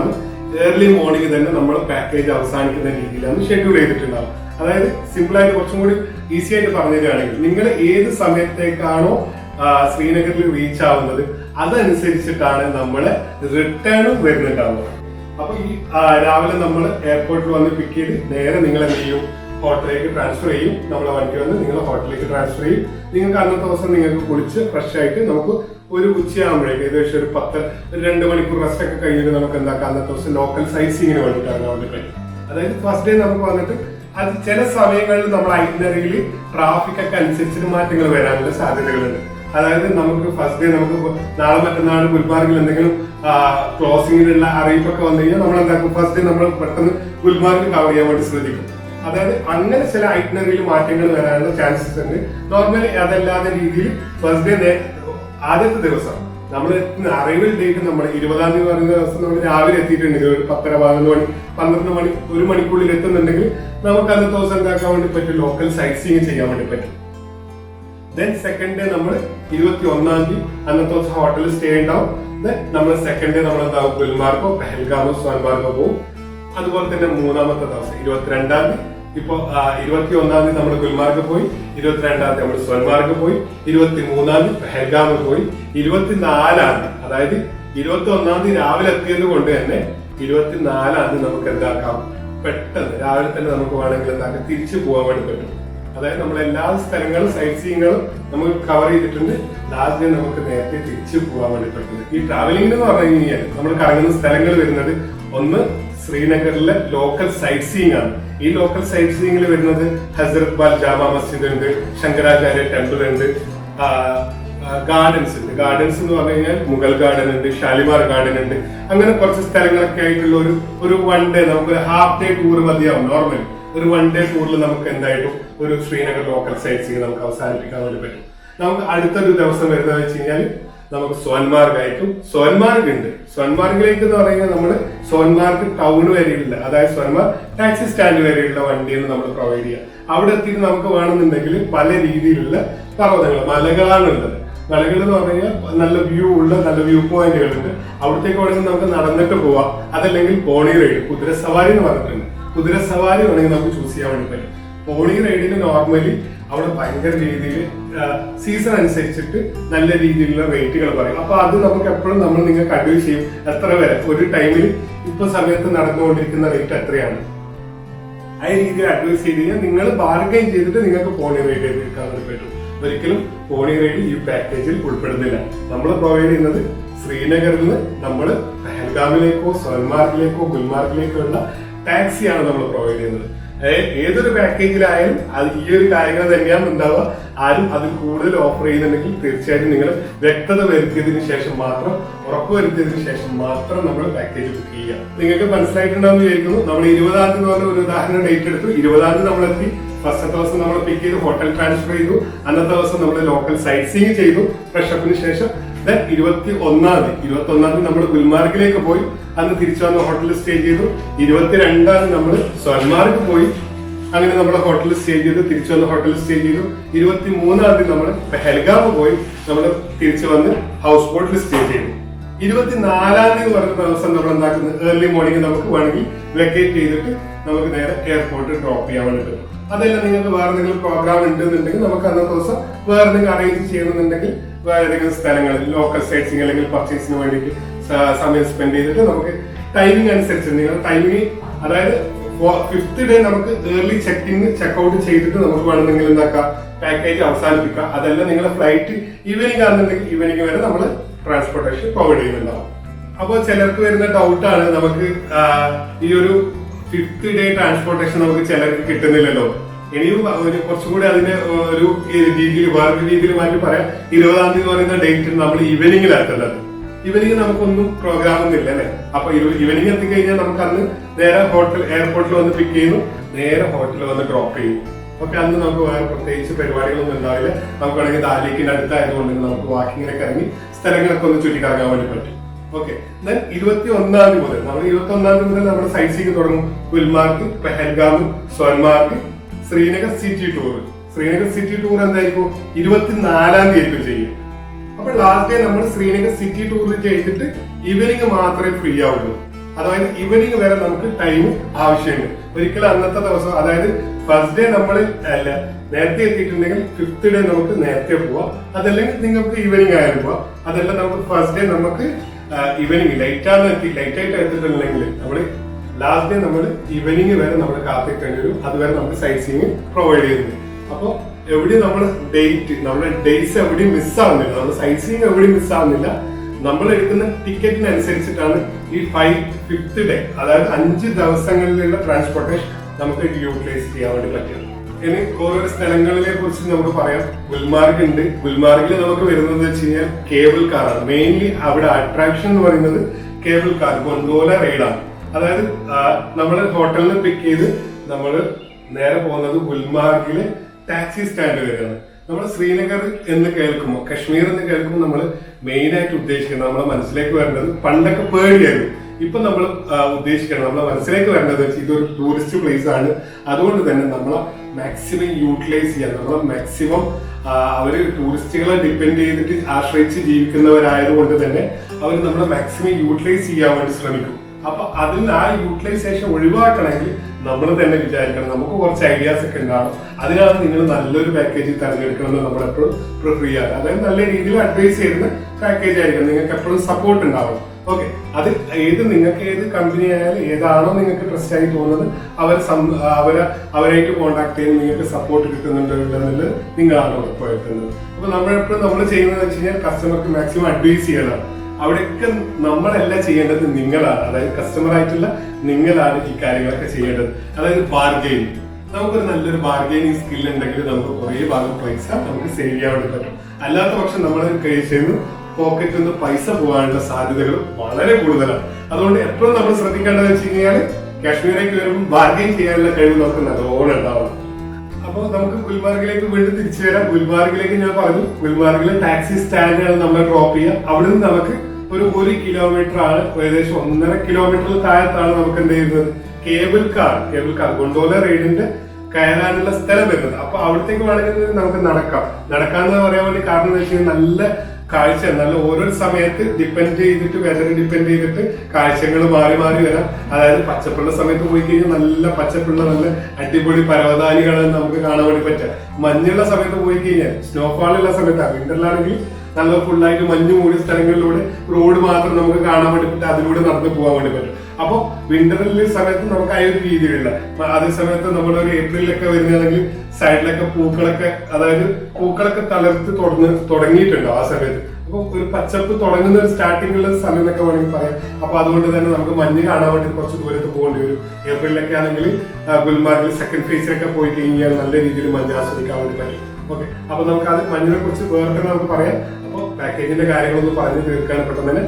early morning തന്നെ നമ്മൾ പാക്കേജ് അവസാനിക്കുന്ന രീതിയിലാണ് ഷെഡ്യൂൾ ചെയ്തിട്ടുണ്ടാവും അതായത് സിമ്പിൾ ആയിട്ട് കുറച്ചും കൂടി ഈസി ആയിട്ട് പറഞ്ഞു തരികയാണെങ്കിൽ നിങ്ങൾ ഏത് സമയത്തേക്കാണോ ശ്രീനഗറിൽ റീച്ച് ആവുന്നത് അതനുസരിച്ചിട്ടാണ് നമ്മൾ റിട്ടേണും വരുന്നുണ്ടാവുക. അപ്പൊ ഈ രാവിലെ നമ്മൾ എയർപോർട്ടിൽ വന്ന് പിക്ക് ചെയ്ത് നേരെ നിങ്ങൾ എന്ത് ചെയ്യും? ഹോട്ടലിലേക്ക് ട്രാൻസ്ഫർ ചെയ്യും. നമ്മളെ വണ്ടി വന്ന് നിങ്ങൾ ഹോട്ടലിലേക്ക് ട്രാൻസ്ഫർ ചെയ്യും. നിങ്ങൾക്ക് അന്നത്തെ ദിവസം നിങ്ങൾക്ക് കുളിച്ച് ഫ്രഷ് ആയിട്ട് നമുക്ക് ഒരു ഉച്ചയാകുമ്പോഴേക്ക് ഏകദേശം ഒരു പത്ത് ഒരു രണ്ട് മണിക്കൂർ റെസ്റ്റ് ഒക്കെ കഴിഞ്ഞിട്ട് നമുക്ക് എന്താക്കാം? അന്നത്തെ ദിവസം ലോക്കൽ സൈസിങ്ങിന് വേണ്ടിയിട്ട് ഇറങ്ങാൻ വേണ്ടി പറ്റും അതായത് ഫസ്റ്റ് ഡേ നമുക്ക് വന്നിട്ട് അത് ചില സമയങ്ങളിൽ നമ്മൾ ഐറ്റിനറിയിൽ ട്രാഫിക് ഒക്കെ അനുസരിച്ചിട്ട് മാറ്റങ്ങൾ വരാനുള്ള സാധ്യതകളുണ്ട്. അതായത് നമുക്ക് ഫസ്റ്റ് ഡേ നമുക്ക് നാളെ മറ്റന്നാൾ ഗുൽമാർഗിൽ എന്തെങ്കിലും ക്ലോസിങ്ങിനുള്ള അറിയിപ്പൊക്കെ വന്നു കഴിഞ്ഞാൽ നമ്മൾ എന്താക്കും? ഫസ്റ്റ് ഡേ നമ്മൾ പെട്ടെന്ന് ഗുൽമാർഗിൽ കവർ ചെയ്യാൻ വേണ്ടി ശ്രദ്ധിക്കും. അതായത് അങ്ങനെ ചില ഐറ്റിനറിയിൽ മാറ്റങ്ങൾ വരാനുള്ള ചാൻസസ് ഉണ്ട്. നോർമലി അതല്ലാതെ രീതിയിൽ ഫസ്റ്റ് ഡേ ആദ്യത്തെ ദിവസം നമ്മൾ അറൈവൽ ഡേറ്റ് നമ്മൾ ഇരുപതാം തീയതി പറയുന്ന ദിവസം നമ്മൾ രാവിലെ എത്തിയിട്ടുണ്ടെങ്കിൽ ഒരു പത്തര പതിനൊന്ന് മണി പന്ത്രണ്ട് മണി ഒരു മണിക്കുള്ളിൽ എത്തുന്നുണ്ടെങ്കിൽ നമുക്ക് അന്നത്തെ ദിവസം എന്താക്കാൻ വേണ്ടി പറ്റും? ലോക്കൽ സൈറ്റ് സീയിങ് ചെയ്യാൻ വേണ്ടി പറ്റും. ദെൻ സെക്കൻഡ് ഡേ നമ്മൾ ഇരുപത്തി ഒന്നാം തീയതി അന്നത്തെ ദിവസം ഹോട്ടലിൽ സ്റ്റേ ഉണ്ടാവും ദെൻ നമ്മൾ സെക്കൻഡ് ഡേ നമ്മൾ എന്താവും? ഗുൽമാർഗോ പെഹൽഗാമോ സ്വർമാർഗോ പോകും അതുപോലെ തന്നെ മൂന്നാമത്തെ ദിവസം ഇരുപത്തിരണ്ടാം തീയതി. ഇപ്പൊ ഇരുപത്തി ഒന്നാം തീയതി നമ്മൾ ഗുൽമാർഗ് പോയി. ഇരുപത്തിരണ്ടാം തീയതി നമ്മൾ സ്വർമാർഗ് പോയി. ഇരുപത്തി മൂന്നാം തീയതി പെഹൽഗാമ് പോയി. ഇരുപത്തിനാലാം തീയതി അതായത് ഇരുപത്തി ഒന്നാം തീയതി രാവിലെ എത്തിയത് കൊണ്ട് തന്നെ ഇരുപത്തിനാലാം തീയതി നമുക്ക് എന്താക്കാം? പെട്ടെന്ന് രാവിലെ തന്നെ നമുക്ക് വേണമെങ്കിൽ എന്താക്കാം? തിരിച്ചു പോകാൻ വേണ്ടി പറ്റും. അതായത് നമ്മൾ എല്ലാ സ്ഥലങ്ങളും സൈറ്റ് സീയിങ്ങുകളും നമുക്ക് കവർ ചെയ്തിട്ടുണ്ട്. ലാസ്റ്റ് നമുക്ക് നേരത്തെ തിരിച്ചു പോകാൻ വേണ്ടി പറ്റുന്നത് ഈ ട്രാവലിംഗ് എന്ന് പറഞ്ഞു കഴിഞ്ഞാൽ നമ്മൾ കറങ്ങുന്ന സ്ഥലങ്ങൾ വരുന്നത് ഒന്ന് ശ്രീനഗറിലെ ലോക്കൽ സൈറ്റ് സീയിങ് ആണ്. ഈ ലോക്കൽ സൈറ്റ് സീയിങ്ങിൽ വരുന്നത് ഹസരത് ബാൽ ജാമ മസ്ജിദ് ഉണ്ട് ശങ്കരാചാര്യ ടെമ്പിൾ ഉണ്ട് ഗാർഡൻസ് ഉണ്ട്. ഗാർഡൻസ് എന്ന് പറഞ്ഞു കഴിഞ്ഞാൽ മുഗൾ ഗാർഡൻ ഉണ്ട് ഷാലിമാർ ഗാർഡൻ ഉണ്ട്. അങ്ങനെ കുറച്ച് സ്ഥലങ്ങളൊക്കെ ആയിട്ടുള്ള ഒരു ഒരു വൺ ഡേ നമുക്ക് ഹാഫ് ഡേ ടൂർ മതിയാവും നോർമൽ ഒരു വൺ ഡേ ടൂറിൽ നമുക്ക് എന്തായിട്ടും ഒരു ശ്രീനഗർ ലോക്കൽ സൈറ്റ്സിങ് നമുക്ക് അവസാനിപ്പിക്കാൻ വേണ്ടി പറ്റും നമുക്ക് അടുത്തൊരു ദിവസം വരുന്നത് വെച്ച് കഴിഞ്ഞാൽ നമുക്ക് സോൻമാർഗ് ആയിട്ടും സോൻമാർഗ് ഉണ്ട്. സോൻമാർഗിലേക്ക് എന്ന് പറയുന്നത് നമ്മൾ സോൻമാർഗ് ടൗൺ വരെയുള്ള അതായത് സോൻമാർഗ് ടാക്സി സ്റ്റാൻഡ് വരെയുള്ള വണ്ടിയാണ് നമ്മൾ പ്രൊവൈഡ് ചെയ്യുക അവിടെ എത്തിയിട്ട് നമുക്ക് വേണമെന്നുണ്ടെങ്കിൽ പല രീതിയിലുള്ള പർവതങ്ങൾ മലകളാണ് ഉള്ളത് മലകൾ എന്ന് പറഞ്ഞു കഴിഞ്ഞാൽ നല്ല വ്യൂ ഉള്ള നല്ല വ്യൂ പോയിന്റുകളുണ്ട് അവിടത്തേക്ക് വേണമെങ്കിൽ നമുക്ക് നടന്നിട്ട് പോവാം. അതല്ലെങ്കിൽ പോണി റൈഡ് കുതിര സവാരി എന്ന് പറഞ്ഞിട്ടുണ്ട്. കുതിര സവാരി വേണമെങ്കിൽ നമുക്ക് ചൂസ് ചെയ്യാൻ വേണ്ടി പറ്റും. പോണി റൈഡിന് നോർമലി അവിടെ ഭയങ്കര രീതിയിൽ സീസൺ അനുസരിച്ചിട്ട് നല്ല രീതിയിലുള്ള റേറ്റുകൾ പറയും. അപ്പൊ അത് നമുക്ക് എപ്പോഴും നമ്മൾ നിങ്ങൾ കണ്ടു ചെയ്യും. എത്ര വരെ? ഒരു ടൈമിൽ ഇപ്പൊ സമയത്ത് നടന്നുകൊണ്ടിരിക്കുന്ന റേറ്റ് എത്രയാണ്? ആ രീതിയിൽ അഡ്വൈസ് ചെയ്ത് കഴിഞ്ഞാൽ നിങ്ങൾ ബാർഗൈൻ ചെയ്തിട്ട് നിങ്ങൾക്ക് പോണി റൈഡ് എടുക്കാൻ വേണ്ടി പറ്റും. ഒരിക്കലും പോണി റൈഡ് ഈ പാക്കേജിൽ ഉൾപ്പെടുന്നില്ല. നമ്മൾ പ്രൊവൈഡ് ചെയ്യുന്നത് ശ്രീനഗറിൽ നിന്ന് നമ്മൾ പെഹൽഗാമിലേക്കോ സോൻമാർഗിലേക്കോ ഗുൽമാർഗിലേക്കോ ഉള്ള ടാക്സിയാണ് നമ്മൾ പ്രൊവൈഡ് ചെയ്യുന്നത്. ഏതൊരു പാക്കേജിലായാലും അത് ഈ ഒരു കാര്യങ്ങൾ തന്നെയാണ് ഉണ്ടാവുക. ആരും അതിൽ കൂടുതൽ ഓഫർ ചെയ്യുന്നുണ്ടെങ്കിൽ തീർച്ചയായിട്ടും നിങ്ങൾ വ്യക്തത വരുത്തിയതിന് ശേഷം മാത്രം ഉറപ്പ് വരുത്തിയതിനു ശേഷം മാത്രം നമ്മൾ പാക്കേജ് ബുക്ക് ചെയ്യുക. നിങ്ങൾക്ക് മനസ്സിലായിട്ടുണ്ടാവും വിചാരിക്കുന്നു. നമ്മൾ ഇരുപതാം തീയതി പറഞ്ഞ ഒരു ഉദാഹരണം ഡേറ്റ് എടുത്തു. ഇരുപതാം തീയതി നമ്മളെത്തി ഫസ്റ്റ് ദിവസം നമ്മൾ പിക്ക് ചെയ്ത് ഹോട്ടൽ ട്രാൻസ്ഫർ ചെയ്തു. അന്നത്തെ ദിവസം നമ്മൾ ലോക്കൽ സൈറ്റ് സീയിങ് ചെയ്തു ഫ്രഷപ്പിന് ശേഷം ഇരുപത്തി ഒന്നാം തീയതി. ഇരുപത്തി ഒന്നാം തീയതി നമ്മൾ ഗുൽമാർഗിലേക്ക് പോയി. അന്ന് തിരിച്ചു വന്ന ഹോട്ടലിൽ സ്റ്റേ ചെയ്തു. ഇരുപത്തിരണ്ടാം നമ്മൾ സോൻമാർഗ് പോയി. അങ്ങനെ നമ്മൾ ഹോട്ടലിൽ സ്റ്റേ ചെയ്തു. തിരിച്ചു വന്ന ഹോട്ടലിൽ സ്റ്റേ ചെയ്തു. ഇരുപത്തി മൂന്നാം തീയതി നമ്മൾ പെഹൽഗാവ് പോയി. നമ്മൾ തിരിച്ചു വന്ന് ഹൗസ് ബോട്ടിൽ സ്റ്റേ ചെയ്തു. ഇരുപത്തിനാലാം തീയതി പറഞ്ഞ ദിവസം നമ്മൾ എന്താക്കുന്നത് ഏർലി മോർണിംഗ് നമുക്ക് വേണമെങ്കിൽ വെക്കേറ്റ് ചെയ്തിട്ട് നമുക്ക് നേരെ എയർപോർട്ടിൽ ഡ്രോപ്പ് ചെയ്യാൻ വേണ്ടി അതെല്ലാം നിങ്ങൾക്ക് വേറെ എന്തെങ്കിലും പ്രോഗ്രാം ഉണ്ടെന്നുണ്ടെങ്കിൽ നമുക്ക് അന്നത്തെ ദിവസം വേറെ എന്തെങ്കിലും അറേഞ്ച് ചെയ്യണമെന്നുണ്ടെങ്കിൽ ഏതെങ്കിലും സ്ഥലങ്ങളിൽ ലോക്കൽ സൈറ്റ്സിങ് അല്ലെങ്കിൽ പർച്ചേസിന് വേണ്ടിയിട്ട് സമയം സ്പെൻഡ് ചെയ്തിട്ട് നമുക്ക് ടൈമിംഗ് അനുസരിച്ച് നിങ്ങൾ ടൈമിംഗ് അതായത് ഫിഫ്ത്ത് ഡേ നമുക്ക് early check in check out ചെയ്തിട്ട് നമുക്ക് വേണമെങ്കിൽ എന്താക്കാം? പാക്കേജ് അവസാനിപ്പിക്കുക അതല്ല നിങ്ങളുടെ ഫ്ലൈറ്റ് ഈവനിങ് ആണെന്നുണ്ടെങ്കിൽ ഈവനിങ് വരെ നമ്മൾ ട്രാൻസ്പോർട്ടേഷൻ പ്രൊവൈഡ് ചെയ്യുന്നുണ്ടാവും. അപ്പോൾ ചിലർക്ക് വരുന്ന ഡൗട്ടാണ് നമുക്ക് ഈ ഒരു ഫിഫ്ത്ത് ഡേ ട്രാൻസ്പോർട്ടേഷൻ നമുക്ക് ചിലർക്ക് കിട്ടുന്നില്ലല്ലോ. ഇനിയും കുറച്ചുകൂടി അതിനെ ഒരു രീതിയിൽ വേറൊരു രീതിയിൽ മാറ്റി പറയാം. ഇരുപതാം തീയതി പറയുന്ന ഡേറ്റ് നമ്മൾ ഈവനിങ്ങിലാക്കുന്നത് ഈവനിങ് നമുക്കൊന്നും പ്രോഗ്രാം ഒന്നും ഇല്ല അല്ലെ? അപ്പൊ ഈവനിങ് എത്തിക്കഴിഞ്ഞാൽ നമുക്ക് അന്ന് നേരെ ഹോട്ടൽ എയർപോർട്ടിൽ വന്ന് പിക്ക് ചെയ്യുന്നു. നേരെ ഹോട്ടലിൽ വന്ന് ഡ്രോപ്പ് ചെയ്യും ഓക്കെ അന്ന് നമുക്ക് വേറെ പ്രത്യേകിച്ച് പരിപാടികളൊന്നും ഉണ്ടാവില്ല. നമുക്ക് വേണമെങ്കിൽ ദാലേക്കിന്റെ അടുത്തായതുകൊണ്ട് നമുക്ക് വാക്കിങ്ങിനൊക്കെ ഇറങ്ങി സ്ഥലങ്ങളൊക്കെ ഒന്ന് ചുറ്റിക്കറങ്ങാൻ വേണ്ടി പറ്റും. ഓക്കെ ദെൻ ഇരുപത്തി ഒന്നാം തീയതി മുതൽ നമ്മൾ ഇരുപത്തി ഒന്നാം തീയതി മുതൽ നമ്മുടെ സൈറ്റ് തുടങ്ങും. Gulmarg Pahalgam Sonmarg Srinagar city tour Srinagar city tour എന്തായിരിക്കും? ഇരുപത്തിനാലാം തീയതി ചെയ്യും. അപ്പൊ ലാസ്റ്റ് ഡേ നമ്മൾ ശ്രീനഗർ സിറ്റി ടൂറിൽ ചെയ്തിട്ട് ഈവനിങ് മാത്രമേ ഫ്രീ ആവുള്ളൂ. അതായത് ഈവനിങ് വരെ നമുക്ക് ടൈം ആവശ്യമുണ്ട്. ഒരിക്കലും അന്നത്തെ ദിവസം അതായത് ഫസ്റ്റ് ഡേ നമ്മൾ അല്ല നേരത്തെ എത്തിയിട്ടുണ്ടെങ്കിൽ ഫിഫ്ത് ഡേ നമുക്ക് നേരത്തെ പോവാം. അതല്ലെങ്കിൽ നിങ്ങൾക്ക് ഈവനിങ് ആയാലും പോവാം. അതല്ല നമുക്ക് ഫസ്റ്റ് ഡേ നമുക്ക് ഈവനിങ് ലൈറ്റ് ആണ് എത്തി ലൈറ്റ് ആയിട്ട് എത്തിയിട്ടുണ്ടെങ്കിൽ നമ്മൾ ലാസ്റ്റ് ഡേ നമ്മൾ ഈവനിങ് വരെ നമ്മൾ കാത്തിക്കേണ്ടി വരും അതുവരെ നമുക്ക് സൈറ്റ് പ്രൊവൈഡ് ചെയ്യുന്നു അപ്പോൾ എവിടെ നമ്മൾ ഡേറ്റ് നമ്മുടെ ഡേറ്റ്സ് എവിടെയും മിസ്സാവുന്നില്ല നമ്മൾ സൈറ്റ് സീയിങ് എവിടെയും മിസ്സാവുന്നില്ല നമ്മൾ എടുക്കുന്ന ടിക്കറ്റിനനുസരിച്ചിട്ടാണ് ഈ ഫൈവ് ഫിഫ്ത്ത് ഡേ അതായത് അഞ്ച് ദിവസങ്ങളിലുള്ള ട്രാൻസ്പോർട്ടേഷൻ നമുക്ക് യൂട്ടിലൈസ് ചെയ്യാൻ വേണ്ടി പറ്റും ഇനി ഓരോ സ്ഥലങ്ങളിലെ കുറിച്ച് നമുക്ക് പറയാം. ഗുൽമാർഗ് ഉണ്ട്. ഗുൽമാർഗിൽ നമുക്ക് വരുന്നത് വെച്ച് കഴിഞ്ഞാൽ കേബിൾ കാറാണ് മെയിൻലി അവിടെ അട്രാക്ഷൻ എന്ന് പറയുന്നത് കേബിൾ കാർ ഗൊണ്ടോല റൈഡാണ് അതായത് നമ്മൾ ഹോട്ടലിൽ നിന്ന് പിക്ക് ചെയ്ത് നമ്മൾ നേരെ പോകുന്നത് ഗുൽമാർഗിലെ ടാക്സി സ്റ്റാൻഡ് വരെയാണ്. നമ്മൾ ശ്രീനഗർ എന്ന് കേൾക്കുമ്പോൾ കശ്മീർ എന്ന് കേൾക്കുമ്പോൾ നമ്മൾ മെയിൻ ആയിട്ട് ഉദ്ദേശിക്കുന്നത് നമ്മളെ മനസ്സിലേക്ക് വരേണ്ടത് പണ്ടൊക്കെ പേടിയായിരുന്നു. ഇപ്പൊ നമ്മൾ ഉദ്ദേശിക്കണം. നമ്മളെ മനസ്സിലേക്ക് വരേണ്ടത് ഇതൊരു ടൂറിസ്റ്റ് പ്ലേസ് ആണ്. അതുകൊണ്ട് തന്നെ നമ്മളെ മാക്സിമം യൂട്ടിലൈസ് ചെയ്യാൻ നമ്മളെ മാക്സിമം അവർ ടൂറിസ്റ്റുകളെ ഡിപ്പെൻഡ് ചെയ്തിട്ട് ആശ്രയിച്ച് ജീവിക്കുന്നവരായതുകൊണ്ട് തന്നെ അവർ നമ്മളെ മാക്സിമം യൂട്ടിലൈസ് ചെയ്യാൻ വേണ്ടി ശ്രമിക്കും. അപ്പൊ അതിൽ ആ യൂട്ടിലൈസേഷൻ ഒഴിവാക്കണമെങ്കിൽ നമ്മൾ തന്നെ വിചാരിക്കണം. നമുക്ക് കുറച്ച് ഐഡിയാസ് ഒക്കെ ഉണ്ടാവും അതിനാണ് നിങ്ങൾ നല്ലൊരു പാക്കേജ് തിരഞ്ഞെടുക്കണം എന്ന് നമ്മൾ എപ്പോഴും പ്രിഫർ ചെയ്യാറ് അതായത് നല്ല രീതിയിൽ അഡ്വൈസ് ചെയ്യുന്ന പാക്കേജ് ആയിരിക്കണം. നിങ്ങൾക്ക് എപ്പോഴും സപ്പോർട്ട് ഉണ്ടാവണം. ഓക്കെ അത് ഏത് നിങ്ങൾക്ക് ഏത് കമ്പനി ആയാലും ഏതാണോ നിങ്ങൾക്ക് ട്രസ്റ്റ് ആയി തോന്നുന്നത് അവർ അവരെ അവരായിട്ട് കോൺടാക്ട് ചെയ്ത് നിങ്ങൾക്ക് സപ്പോർട്ട് കിട്ടുന്നുണ്ടോ എന്നുള്ളത് നിങ്ങളാണ് ഉറപ്പുവരുത്തുന്നത്. അപ്പൊ നമ്മളെപ്പോഴും നമ്മൾ ചെയ്യുന്നത് വെച്ച് കഴിഞ്ഞാൽ കസ്റ്റമർക്ക് മാക്സിമം അഡ്വൈസ് ചെയ്യണം അവിടെയൊക്കെ നമ്മളല്ല ചെയ്യേണ്ടത് നിങ്ങളാണ്. അതായത് കസ്റ്റമർ ആയിട്ടുള്ള നിങ്ങളാണ് ഈ കാര്യങ്ങളൊക്കെ ചെയ്യേണ്ടത്. അതായത് ബാർഗെയിൻ നമുക്കൊരു നല്ലൊരു ബാർഗെയിനിങ് സ്കിൽ ഉണ്ടെങ്കിൽ നമുക്ക് കുറേ ഭാഗം പൈസ നമുക്ക് സേവ് ചെയ്യാൻ പറ്റും. അല്ലാത്ത പക്ഷം നമ്മൾ കഴിച്ചു പോക്കറ്റിൽ നിന്ന് പൈസ പോകാനുള്ള സാധ്യതകൾ വളരെ കൂടുതലാണ്. അതുകൊണ്ട് എപ്പോഴും നമ്മൾ ശ്രദ്ധിക്കേണ്ടത് വെച്ച് കഴിഞ്ഞാൽ കാശ്മീരേക്ക് വരുമ്പോൾ ബാർഗെയിൻ ചെയ്യാനുള്ള കഴിവ് നമുക്ക് നല്ലോണം ഉണ്ടാവണം. അപ്പോൾ നമുക്ക് ഗുൽമാർഗിലേക്ക് വീണ്ടും തിരിച്ചു വരാം. ഗുൽമാർഗിലേക്ക് ഞാൻ പറഞ്ഞു ഗുൽമാർഗിലെ ടാക്സി സ്റ്റാൻഡാണ് നമ്മൾ ഡ്രോപ്പ് ചെയ്യുക. അവിടെ നിന്ന് നമുക്ക് ഒരു ഒരു കിലോമീറ്റർ ആണ്. ഏകദേശം ഒന്നര കിലോമീറ്റർ താഴത്താണ് നമുക്ക് എന്ത് ചെയ്യുന്നത്? Cable car cable car gondola റൈഡിന്റെ കയറാനുള്ള സ്ഥലം വരുന്നത്. അപ്പൊ അവിടത്തേക്ക് വേണമെങ്കിൽ നമുക്ക് നടക്കാം. നടക്കാന്ന് പറയാൻ വേണ്ടി കാരണം എന്ന് വെച്ചാൽ നല്ല കാഴ്ച. നല്ല ഓരോ സമയത്ത് ഡിപ്പെൻഡ് ചെയ്തിട്ട് വെതർ ഡിപ്പെൻഡ് ചെയ്തിട്ട് കാഴ്ചകൾ മാറി മാറി വരാം. അതായത് പച്ചപ്പുള്ള സമയത്ത് പോയി കഴിഞ്ഞാൽ നല്ല പച്ചപ്പുള്ള നല്ല അടിപൊളി പരവതാനികളാണ് നമുക്ക് കാണാൻ വേണ്ടി പറ്റുക. മഞ്ഞുള്ള സമയത്ത് പോയി കഴിഞ്ഞാൽ സ്നോഫാൾ ഉള്ള സമയത്ത്. വിന്ററിലാണെങ്കിൽ നല്ല ഫുള്ളായിട്ട് മഞ്ഞ് മൂടിയ സ്ഥലങ്ങളിലൂടെ റോഡ് മാത്രം നമുക്ക് കാണാൻ വേണ്ടി പറ്റും അതിലൂടെ നടന്നു പോകാൻ വേണ്ടി പറ്റും. അപ്പോൾ വിന്ററിലെ സമയത്ത് നമുക്ക് ആ ഒരു രീതിയിലുള്ള അതേ സമയത്ത് നമ്മൾ ഒരു ഏപ്രിലൊക്കെ വരുന്നതാണെങ്കിൽ സൈഡിലൊക്കെ പൂക്കളൊക്കെ അതായത് പൂക്കളൊക്കെ തളർത്ത് തുടങ്ങി തുടങ്ങിയിട്ടുണ്ടോ ആ സമയത്ത്? അപ്പൊ ഒരു പച്ചപ്പ് തുടങ്ങുന്ന ഒരു സ്റ്റാർട്ടിംഗുള്ള സമയം എന്നൊക്കെ വേണമെങ്കിൽ പറയാം. അപ്പൊ അതുകൊണ്ട് തന്നെ നമുക്ക് മഞ്ഞ് കാണാൻ വേണ്ടി കുറച്ച് ദൂരത്ത് പോകേണ്ടി വരും. ഏപ്രിലൊക്കെ ആണെങ്കിൽ ഗുൽമാർഗിൽ സെക്കൻഡ് ഫേസിലൊക്കെ പോയി കഴിഞ്ഞാൽ നല്ല രീതിയിൽ മഞ്ഞ് ആസ്വദിക്കാൻ വേണ്ടി പറ്റും. ഓക്കെ അപ്പൊ നമുക്ക് അത് മഞ്ഞിനെ കുറിച്ച് വേറെ നമുക്ക് പറയാം. അപ്പോൾ പാക്കേജിന്റെ കാര്യങ്ങളൊന്നും പറഞ്ഞു തീർക്കാൻ പെട്ടെന്ന്. തന്നെ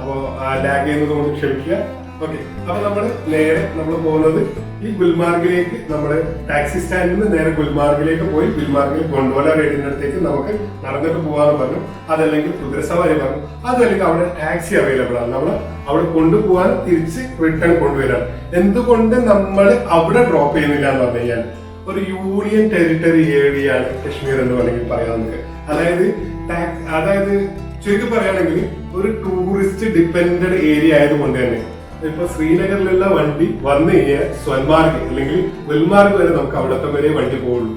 അപ്പോൾ ലാഗ് ചെയ്യുന്നത് കൊണ്ട് ക്ഷമിക്കുക. ഓക്കെ അപ്പൊ നമ്മൾ നേരെ നമ്മൾ പോകുന്നത് ഈ ഗുൽമാർഗിലേക്ക് നമ്മുടെ ടാക്സി സ്റ്റാൻഡിൽ നിന്ന് നേരെ ഗുൽമാർഗിലേക്ക് പോയി ഗുൽമാർഗിൽ ഗൊണ്ടോല റേഡിന്റെ അടുത്തേക്ക് നമുക്ക് നടന്നിട്ട് പോകാന്ന് പറഞ്ഞു. അതല്ലെങ്കിൽ കുതിരസവാരി പറഞ്ഞു. അതല്ലെങ്കിൽ അവിടെ ടാക്സി അവൈലബിൾ ആണ്. നമ്മൾ അവിടെ കൊണ്ടുപോകാൻ തിരിച്ച് റിട്ടേൺ കൊണ്ടുവരാൻ എന്തുകൊണ്ട് നമ്മൾ അവിടെ ഡ്രോപ്പ് ചെയ്യുന്നില്ല എന്ന് പറഞ്ഞു കഴിഞ്ഞാൽ ഒരു യൂണിയൻ ടെറിട്ടറി ഏരിയ ആണ് കശ്മീർ എന്ന് വേണമെങ്കിൽ പറയാം നമുക്ക്. അതായത് അതായത് ചുരുക്കി പറയുകയാണെങ്കിൽ ഒരു ടൂറിസ്റ്റ് ഡിപ്പെൻഡഡ് ഏരിയ ആയതുകൊണ്ട് തന്നെ ഇപ്പൊ ശ്രീനഗറിലുള്ള വണ്ടി വന്നു കഴിഞ്ഞാൽ സ്വൻമാർഗ് അല്ലെങ്കിൽ ഗുൽമാർഗ് വരെ നമുക്ക് അവിടത്തെ വരെ വണ്ടി പോകുള്ളൂ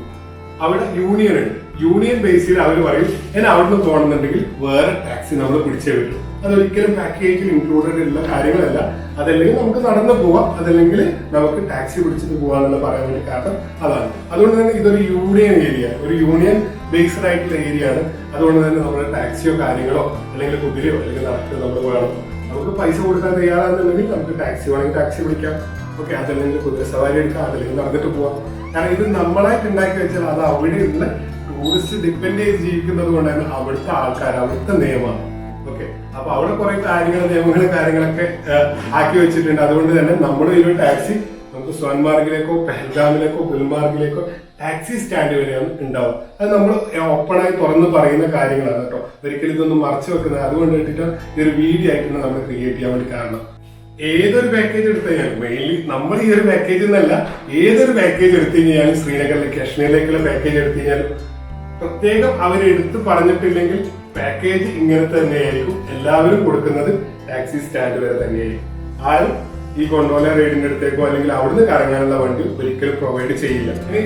അവിടെ യൂണിയൻ ഉണ്ട്. യൂണിയൻ ബേസിൽ അവർ പറയും ഞാൻ അവിടുന്ന് പോകണമെന്നുണ്ടെങ്കിൽ വേറെ ടാക്സി നമ്മൾ പിടിച്ചേ പറ്റും. അതൊരിക്കലും പാക്കേജിൽ ഇൻക്ലൂഡഡ് ഉള്ള കാര്യങ്ങളല്ല. അതല്ലെങ്കിൽ നമുക്ക് നടന്നു പോവാം. അതല്ലെങ്കിൽ നമുക്ക് ടാക്സി പിടിച്ചിട്ട് പോവാന്നുള്ള പറയാൻ വേണ്ടി കാരണം അതാണ്. അതുകൊണ്ട് തന്നെ ഇതൊരു യൂണിയൻ ഏരിയ ഒരു യൂണിയൻ ബേസ്ഡ് ആയിട്ടുള്ള ഏരിയ ആണ്. അതുകൊണ്ട് തന്നെ നമ്മുടെ ടാക്സിയോ കാര്യങ്ങളോ അല്ലെങ്കിൽ കുതിരയോ അല്ലെങ്കിൽ നടക്കുക നമ്മൾ വേണം. നമുക്ക് പൈസ കൊടുക്കാൻ തയ്യാറാണെന്നുണ്ടെങ്കിൽ നമുക്ക് ടാക്സി വേണമെങ്കിൽ ടാക്സി വിളിക്കാം. ഓക്കെ അതല്ലെങ്കിൽ കുതിര സവാരി എടുക്കാം അതല്ലെങ്കിൽ നടന്നിട്ട് പോവാം. കാരണം ഇത് നമ്മളായിട്ട് ഉണ്ടാക്കി വെച്ചാൽ അത് അവിടെയുള്ള ടൂറിസ്റ്റ് ഡിപ്പെൻഡ് ചെയ്ത് ജീവിക്കുന്നത് കൊണ്ട് തന്നെ അവിടുത്തെ ആൾക്കാർ അവിടുത്തെ നിയമമാണ് അപ്പൊ അവിടെ കുറെ കാര്യങ്ങൾ നിയമങ്ങളും കാര്യങ്ങളൊക്കെ ആക്കി വെച്ചിട്ടുണ്ട്. അതുകൊണ്ട് തന്നെ നമ്മുടെ ഒരു ടാക്സി നമുക്ക് സോൻമാർഗിലേക്കോ പെഹൽഗാമിലേക്കോ ഗുൽമാർഗിലേക്കോ ടാക്സി സ്റ്റാൻഡ് വരെയാണ് ഉണ്ടാവും. അത് നമ്മൾ ഓപ്പണായി തുറന്ന് പറയുന്ന കാര്യങ്ങളാണ് കേട്ടോ. ഒരിക്കലും ഇതൊന്നും മറച്ചു വെക്കുന്നത് അതുകൊണ്ട് വേണ്ടിയിട്ടാണ് ഈ ഒരു വീഡിയോ ആയിട്ടാണ് നമ്മൾ ക്രിയേറ്റ് ചെയ്യാൻ വേണ്ടി കാരണം ഏതൊരു പാക്കേജ് എടുത്തു കഴിഞ്ഞാൽ മെയിൻലി നമ്മൾ ഈ ഒരു പാക്കേജ് എന്നല്ല ഏതൊരു പാക്കേജ് എടുത്തു കഴിഞ്ഞാലും ശ്രീനഗറിലെ കാശ്മീരിലേക്കുള്ള പാക്കേജ് എടുത്തു കഴിഞ്ഞാലും പ്രത്യേകം അവരെടുത്ത് പറഞ്ഞിട്ടില്ലെങ്കിൽ പാക്കേജ് ഇങ്ങനെ തന്നെയായിരിക്കും. എല്ലാവരും കൊടുക്കുന്നത് ടാക്സി സ്റ്റാൻഡ് വരെ തന്നെയായിരിക്കും. ആരും ഈ കൊണ്ടോല റൈഡിന്റെ അടുത്തേക്കോ അല്ലെങ്കിൽ അവിടുന്ന് കറങ്ങാനുള്ള വണ്ടി ഒരിക്കലും പ്രൊവൈഡ് ചെയ്യില്ല. ഇനി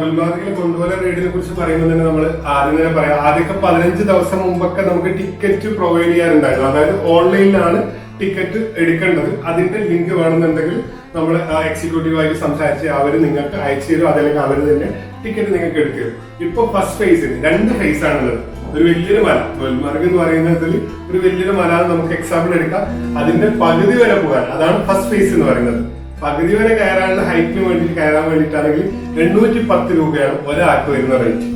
ഗുൽമാർഗിലെ കൊണ്ടോല റൈഡിനെ കുറിച്ച് പറയുമ്പോൾ തന്നെ നമ്മൾ ആദ്യം തന്നെ പറയാം. ആദ്യമൊക്കെ പതിനഞ്ച് ദിവസം മുമ്പൊക്കെ നമുക്ക് ടിക്കറ്റ് പ്രൊവൈഡ് ചെയ്യാറുണ്ടായിരുന്നു. അതായത് ഓൺലൈനിലാണ് ടിക്കറ്റ് എടുക്കേണ്ടത്. അതിന്റെ ലിങ്ക് വേണമെന്നുണ്ടെങ്കിൽ നമ്മൾ എക്സിക്യൂട്ടീവായിട്ട് സംസാരിച്ച് അവർ നിങ്ങൾക്ക് അയച്ചു തരും. അതല്ലെങ്കിൽ അവർ തന്നെ ടിക്കറ്റ് നിങ്ങൾക്ക് തരും. ഇപ്പൊ ഫസ്റ്റ് ഫേസിന് രണ്ട് ഫേസ് ആണുള്ളത്. ഒരു വലിയൊരു മല. ഗുൽമാർഗ് എന്ന് പറയുന്നതിൽ ഒരു വലിയൊരു മല നമുക്ക് എക്സാമ്പിൾ എടുക്കാം. അതിന്റെ പകുതി വരെ പോകാൻ. അതാണ് ഫസ്റ്റ് ഫേസ് എന്ന് പറയുന്നത്. പകുതി വരെ കയറാനുള്ള ഹൈറ്റിന് വേണ്ടി കയറാൻ വേണ്ടിയിട്ടാണെങ്കിൽ എണ്ണൂറ്റി പത്ത് രൂപയാണ് ഒരാൾക്ക് വരുന്ന റേറ്റ്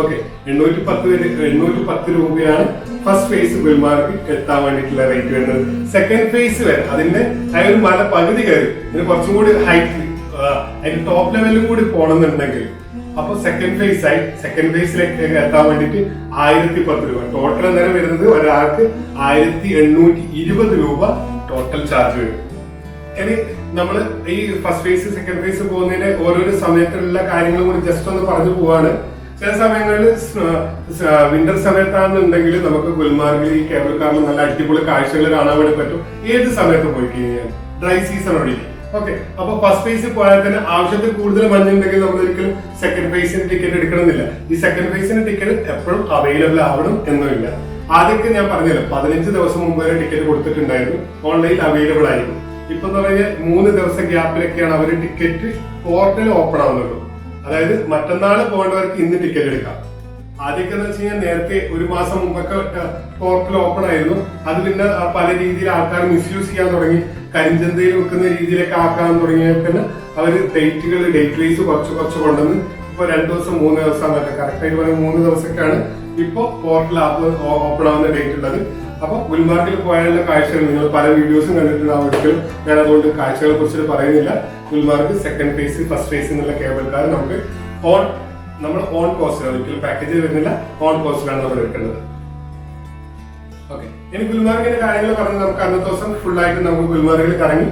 ഓക്കെ എണ്ണൂറ്റി പത്ത് എണ്ണൂറ്റി പത്ത് രൂപയാണ് ഫസ്റ്റ് ഫേസ് ഗുൽമാർഗ് എത്താൻ വേണ്ടിയിട്ടുള്ള റേറ്റ് വരുന്നത്. സെക്കൻഡ് ഫേസ് വരെ അതിന്റെ ആ ഒരു മല പകുതി കയറി. കുറച്ചും കൂടി ഹൈറ്റ് അതിന്റെ ടോപ്പ് ലെവലിലും കൂടി പോകണമെന്നുണ്ടെങ്കിൽ അപ്പൊ സെക്കൻഡ് ഫേസ് ആയി. സെക്കൻഡ് ഫേസിലേക്ക് എത്താൻ വേണ്ടിയിട്ട് ആയിരത്തി പത്ത് രൂപ. ടോട്ടൽ അന്നേരം വരുന്നത്? ഒരാൾക്ക് ആയിരത്തി എണ്ണൂറ്റി ഇരുപത് രൂപ ടോട്ടൽ ചാർജ് വരും. ഇനി നമ്മൾ ഈ ഫസ്റ്റ് ഫേസ് സെക്കൻഡ് ഫേസ് പോകുന്നതിന്റെ ഓരോരോ സമയത്തുള്ള കാര്യങ്ങൾ കൂടി ജസ്റ്റ് ഒന്ന് പറഞ്ഞു പോവാണ്. ചില സമയങ്ങളിൽ വിന്റർ സമയത്താണെന്നുണ്ടെങ്കിൽ നമുക്ക് ഗുൽമാർഗിൽ ഈ കേബിൾ കാറിൽ നല്ല അടിപൊളി കാഴ്ചകൾ കാണാൻ വേണ്ടി പറ്റും. ഏത് സമയത്ത് പോയി കഴിഞ്ഞാൽ ഡ്രൈ സീസൺ ഒഴികെ ഓക്കെ അപ്പൊ ഫസ്റ്റ് ഫേസിൽ പോയാൽ തന്നെ ആവശ്യത്തിൽ കൂടുതൽ മഞ്ഞുണ്ടെങ്കിൽ നമ്മൾ ഒരിക്കലും സെക്കൻഡ് ഫേസിന് ടിക്കറ്റ് എടുക്കണമെന്നില്ല. ഈ സെക്കൻഡ് ഫേസിന് ടിക്കറ്റ് എപ്പോഴും അവൈലബിൾ ആവണം എന്നില്ല. ആദ്യമൊക്കെ ഞാൻ പറഞ്ഞല്ലോ പതിനഞ്ച് ദിവസം മുമ്പ് വരെ ടിക്കറ്റ് കൊടുത്തിട്ടുണ്ടായിരുന്നു. ഓൺലൈനിൽ അവൈലബിൾ ആയിരുന്നു. ഇപ്പൊ എന്ന് പറഞ്ഞാൽ മൂന്ന് ദിവസം ഗ്യാപ്പിലൊക്കെയാണ് അവർ ടിക്കറ്റ് പോർട്ടൽ ഓപ്പൺ ആവുന്നുള്ളൂ അതായത് മറ്റന്നാൾ പോകേണ്ടവർക്ക് ഇന്ന് ടിക്കറ്റ് എടുക്കാം. ആദ്യമൊക്കെ എന്ന് വെച്ച് കഴിഞ്ഞാൽ നേരത്തെ ഒരു മാസം മുമ്പൊക്കെ പോർട്ടൽ ഓപ്പൺ ആയിരുന്നു. അത് പിന്നെ പല രീതിയിൽ ആൾക്കാർ മിസ്യൂസ് ചെയ്യാൻ തുടങ്ങി. കരിഞ്ചന്തയിൽ വെക്കുന്ന രീതിയിലൊക്കെ ആക്കാൻ തുടങ്ങിയപ്പോൾ അവർ ഡേറ്റുകൾ ഡേറ്റ് വൈസ് കുറച്ച് കുറച്ച് കൊണ്ടുവന്ന് ഇപ്പൊ രണ്ടു ദിവസം മൂന്ന് ദിവസം അല്ല കറക്റ്റായിട്ട് പറയുമ്പോൾ മൂന്ന് ദിവസമൊക്കെയാണ് ഇപ്പൊ പോർട്ടൽ ആപ്പ് ഓപ്പൺ ആവുന്ന ഡേറ്റ് ഉള്ളത്. അപ്പൊ ഗുൽമാർഗിൽ പോയാലുള്ള കാഴ്ചകൾ നിങ്ങൾ പല വീഡിയോസും കണ്ടിട്ടുണ്ടാവും ഒരിക്കലും ഞാൻ അതുകൊണ്ട് കാഴ്ചകളെ കുറിച്ച് പറയുന്നില്ല. Gulmarg second phase first phase എന്നുള്ള കേബിൾ കാർ നമുക്ക് ഓൺ നമ്മൾ ഓൺ കോസ്റ്റിലാണ് ഒരിക്കലും പാക്കേജ് വരുന്നില്ല. ഓൺ കോസ്റ്റിലാണ് നമ്മൾ എടുക്കേണ്ടത്. ഓക്കെ ഇനി ഗുൽമാർഗിന്റെ കാര്യങ്ങൾ പറഞ്ഞ് നമുക്ക് അന്നത്തെ ദിവസം ഫുൾ ആയിട്ട് നമുക്ക് ഗുൽമാർഗിൽ കറങ്ങി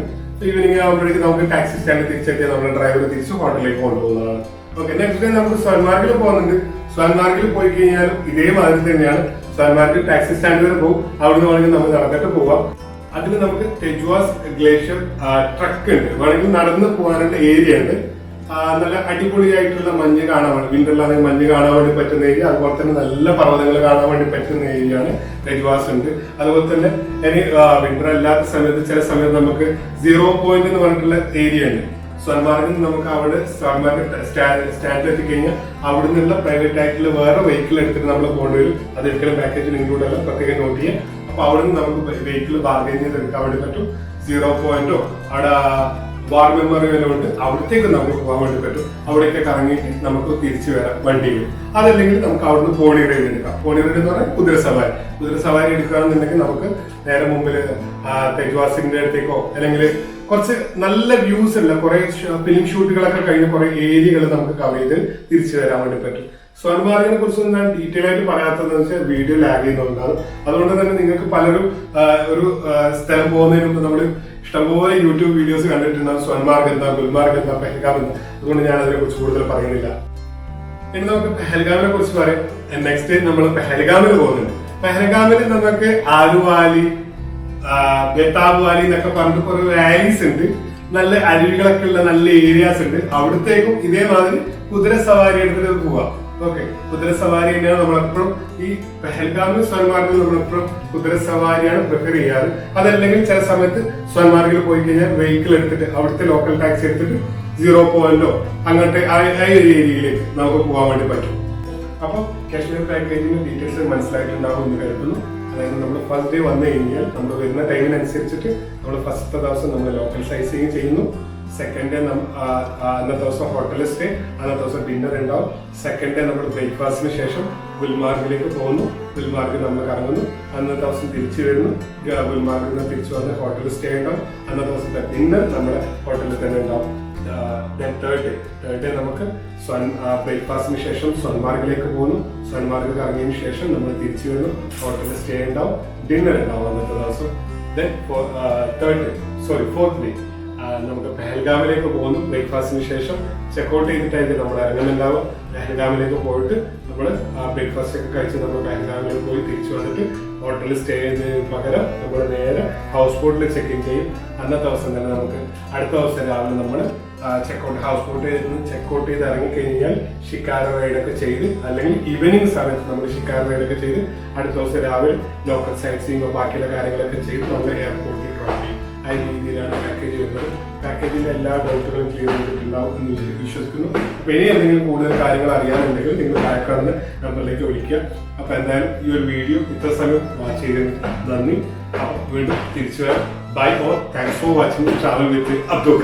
ഈവനിങ് ആകുമ്പോഴേക്ക് നമുക്ക് ടാക്സി സ്റ്റാൻഡിൽ തിരിച്ചെത്തിയാൽ നമ്മുടെ ഡ്രൈവർ തിരിച്ച് ഹോട്ടലിലേക്ക് കൊണ്ടുപോകുന്നതാണ്. ഓക്കെ നെക്സ്റ്റ് ഡേ നമുക്ക് സ്വർമാർഗിൽ പോകുന്നുണ്ട്. സ്വർമാർഗിൽ പോയി കഴിഞ്ഞാലും ഇതേമാതിരി തന്നെയാണ്. സ്വർമാർഗിൽ ടാക്സി സ്റ്റാൻഡ് വരെ പോകും. അവിടുന്ന് വേണമെങ്കിൽ നമുക്ക് നടന്നിട്ട് പോവാം. അതിന് നമുക്ക് തെജുവാസ് ഗ്ലേഷ്യർ ട്രക്ക് ഉണ്ട്. വേണമെങ്കിൽ നടന്ന് പോകാനുള്ള ഏരിയ ഉണ്ട്. നല്ല അടിപൊളിയായിട്ടുള്ള മഞ്ഞ് കാണാൻ വേണ്ടി വിന്ററിലാണെങ്കിൽ മഞ്ഞ് കാണാൻ വേണ്ടി പറ്റുന്ന ഏരിയ അതുപോലെ തന്നെ നല്ല പർവതങ്ങൾ കാണാൻ വേണ്ടി പറ്റുന്ന ഏരിയയാണ് രജുവാസ് ഉണ്ട്. അതുപോലെ തന്നെ ഇനി വിന്റർ അല്ലാത്ത സമയത്ത് ചില സമയത്ത് നമുക്ക് സീറോ പോയിന്റ് എന്ന് പറഞ്ഞിട്ടുള്ള ഏരിയ ഉണ്ട്. സ്വർമാർഗിൽ നമുക്ക് അവിടെ സ്വർമാർഗ് സ്റ്റാൻഡിൽ എത്തിക്കഴിഞ്ഞാൽ അവിടെ നിന്നുള്ള പ്രൈവറ്റ് ആയിട്ടുള്ള വേറെ വെഹിക്കിൾ എടുത്തിട്ട് നമ്മൾ പോകേണ്ടി വരും. അത് ഒരിക്കലും പാക്കേജിൽ ഇൻക്ലൂഡ് അല്ല പ്രത്യേകം നോട്ട് ചെയ്യാം. അപ്പൊ അവിടെ നിന്ന് നമുക്ക് വെഹിക്കിൾ ബാർഗൈൻ ചെയ്ത് എടുക്കാൻ വേണ്ടി പറ്റും. സീറോ പോയിന്റോ അവിടെ വാർ മെമ്മോറിയലോ ഉണ്ട് അവിടത്തേക്ക് നമുക്ക് പോകാൻ വേണ്ടി പറ്റും. അവിടേക്ക് കറങ്ങിയിട്ട് നമുക്ക് തിരിച്ചു വരാം വണ്ടിയിൽ അതല്ലെങ്കിൽ നമുക്ക് അവിടുന്ന് പോണി റൈഡ് എടുക്കാം. പോണി റൈഡ് എന്ന് പറഞ്ഞാൽ കുതിര സവാരി. കുതിര സവാരി എടുക്കുകയാണെന്നുണ്ടെങ്കിൽ നമുക്ക് നേരെ മുമ്പിൽ തെജുവാസിന്റെ അടുത്തേക്കോ അല്ലെങ്കിൽ കുറച്ച് നല്ല വ്യൂസ് ഉള്ള കുറെ ഫിലിം ഷൂട്ടുകളൊക്കെ കഴിഞ്ഞ കുറെ ഏരിയകൾ നമുക്ക് കവർ ചെയ്ത് തിരിച്ചു വരാൻ വേണ്ടി പറ്റും. സ്വർമാർഗിനെ കുറിച്ച് ഞാൻ ഡീറ്റെയിൽ ആയിട്ട് പറയാത്തതെന്ന് വെച്ചാൽ വീഡിയോ ലാഗ് ചെയ്യുന്നുണ്ട്. അതുകൊണ്ട് തന്നെ നിങ്ങൾക്ക് പലരും ഒരു സ്ഥലം പോകുന്നതിന് മുമ്പ് നമ്മൾ ഇഷ്ടംപോലെ യൂട്യൂബ് വീഡിയോസ് കണ്ടിട്ടുണ്ടാകും സ്വൻമാർഗ് എന്താ ഗുൽമാർഗ് എന്താ പെഹൽഗാം എന്താ? അതുകൊണ്ട് ഞാൻ അതിനെ കുറിച്ച് കൂടുതൽ പറയുന്നില്ല. ഇനി നമുക്ക് പെഹൽഗാമിനെ കുറിച്ച് പറയാം. നെക്സ്റ്റ് നമ്മൾ പെഹൽഗാമിൽ പോകുന്നുണ്ട്. പെഹൽഗാമിൽ നമുക്ക് ആലുവാലി ബെത്താബ് വാലി എന്നൊക്കെ പറഞ്ഞിട്ട് കുറെ വാലീസ് ഉണ്ട്. നല്ല അരുവികളൊക്കെ ഉള്ള നല്ല ഏരിയാസ് ഉണ്ട്. അവിടത്തേക്കും ഇതേമാതിരി കുതിര സവാരി എടുത്തിട്ട് പോവാം. ഓക്കെ കുതിര സവാരി തന്നെയാണ് നമ്മളെപ്പോഴും ഈ പെഹൽഗാമിൽ സ്വന്മാർഗിൽ നമ്മളെപ്പോഴും കുതിര സവാരിയാണ് പ്രിഫർ ചെയ്യാറ്. അതല്ലെങ്കിൽ ചില സമയത്ത് സ്വന്മാർഗിൽ പോയി കഴിഞ്ഞാൽ വെഹിക്കിൾ എടുത്തിട്ട് അവിടുത്തെ ലോക്കൽ ടാക്സി എടുത്തിട്ട് സീറോ പോയിന്റോ അങ്ങോട്ട് ആ ഏരിയയിലേക്ക് നമുക്ക് പോകാൻ വേണ്ടി പറ്റും. അപ്പോൾ കാശ്മീർ പാക്കേജിന്റെ ഡീറ്റെയിൽസ് മനസ്സിലായിട്ടുണ്ടാവും എന്ന് കരുതുന്നു. അതായത് നമ്മൾ ഫസ്റ്റ് ഡേ വന്നു കഴിഞ്ഞാൽ നമ്മൾ വരുന്ന ടൈമിനനുസരിച്ചിട്ട് നമ്മൾ ഫസ്റ്റത്തെ ദിവസം നമ്മൾ ലോക്കൽ സൈസിങ് ചെയ്യുന്നു. സെക്കൻഡ് ഡേ അന്നത്തെ ദിവസം ഹോട്ടലിൽ സ്റ്റേ അന്നത്തെ ദിവസം ഡിന്നർ ഉണ്ടാവും. സെക്കൻഡ് ഡേ നമ്മൾ ബ്രേക്ക്ഫാസ്റ്റിന് ശേഷം ഗുൽമാർഗിലേക്ക് പോകുന്നു. ഗുൽമാർഗിൽ നമ്മൾ കറങ്ങുന്നു. അന്നത്തെ ദിവസം തിരിച്ചു വരുന്നു. ഗുൽമാർഗിൽ നിന്ന് തിരിച്ചു വന്ന് ഹോട്ടലിൽ സ്റ്റേ ഉണ്ടാവും. അന്നത്തെ ദിവസത്തെ ഡിന്നർ നമ്മുടെ ഹോട്ടലിൽ തന്നെ ഉണ്ടാവും. തേർഡ് ഡേ തേർഡ് ഡേ നമുക്ക് ബ്രേക്ക്ഫാസ്റ്റിന് ശേഷം സ്വൺമാർഗിലേക്ക് പോകുന്നു. സ്വൺമാർഗിൽ കറങ്ങിയതിന് ശേഷം നമ്മൾ തിരിച്ചു വരുന്നു. ഹോട്ടലിൽ സ്റ്റേ ഉണ്ടാവും. ഡിന്നർ ഉണ്ടാവും അന്നത്തെ ദിവസം. Then third day sorry fourth day നമുക്ക് പെഹൽഗാമിലേക്ക് പോകുന്നു. ബ്രേക്ക്ഫാസ്റ്റിന് ശേഷം ചെക്കൗട്ട് ചെയ്തിട്ടായിരിക്കും നമ്മൾ ഇറങ്ങുന്നുണ്ടാവും പെഹൽഗാമിലേക്ക് പോയിട്ട് നമ്മൾ ആ ബ്രേക്ക്ഫാസ്റ്റ് ഒക്കെ കഴിച്ച് നമ്മൾ പെഹൽഗാമിലേക്ക് പോയി തിരിച്ചു വന്നിട്ട് ഹോട്ടലിൽ സ്റ്റേ ചെയ്യുന്നതിന് പകരം നമ്മൾ നേരെ ഹൗസ് ബോട്ടിൽ ചെക്ക് ഇൻ ചെയ്യും. അന്നത്തെ ദിവസം തന്നെ നമുക്ക് അടുത്ത ദിവസം രാവിലെ നമ്മൾ ചെക്കൗട്ട് ഹൗസ് ബോട്ടിൽ നിന്ന് ചെക്കൗട്ട് ചെയ്ത് ഇറങ്ങിക്കഴിഞ്ഞാൽ ഷിക്കാര റൈഡൊക്കെ ചെയ്ത് അല്ലെങ്കിൽ ഈവനിങ് സമയത്ത് നമ്മൾ ഷിക്കാര റൈഡൊക്കെ ചെയ്ത് അടുത്ത ദിവസം രാവിലെ ലോക്കൽ സൈറ്റ് സീങ്ങോ ബാക്കിയുള്ള കാര്യങ്ങളൊക്കെ ചെയ്ത് നമ്മൾ എയർപോർട്ടിൽ ഡ്രോപ്പ് ചെയ്യും. ആ രീതിയിലാണ് പാക്കേജിന്റെ എല്ലാ ഡൗട്ടുകളും ക്ലിയർ ചെയ്തിട്ടുണ്ടാവും എന്ന് വിശ്വസിക്കുന്നു. അപ്പൊ ഇനി എന്തെങ്കിലും കൂടുതൽ കാര്യങ്ങൾ അറിയാനുണ്ടെങ്കിൽ നിങ്ങൾ താഴെ കാണുന്ന നമ്പറിലേക്ക് വിളിക്കുക. അപ്പൊ എന്തായാലും ഈ ഒരു വീഡിയോ ഇത്ര സമയം വാച്ച് ചെയ്തതിന് നന്ദി. അപ്പൊ വീണ്ടും തിരിച്ചു വരാം. Bye or thanks for watching travel with Abdul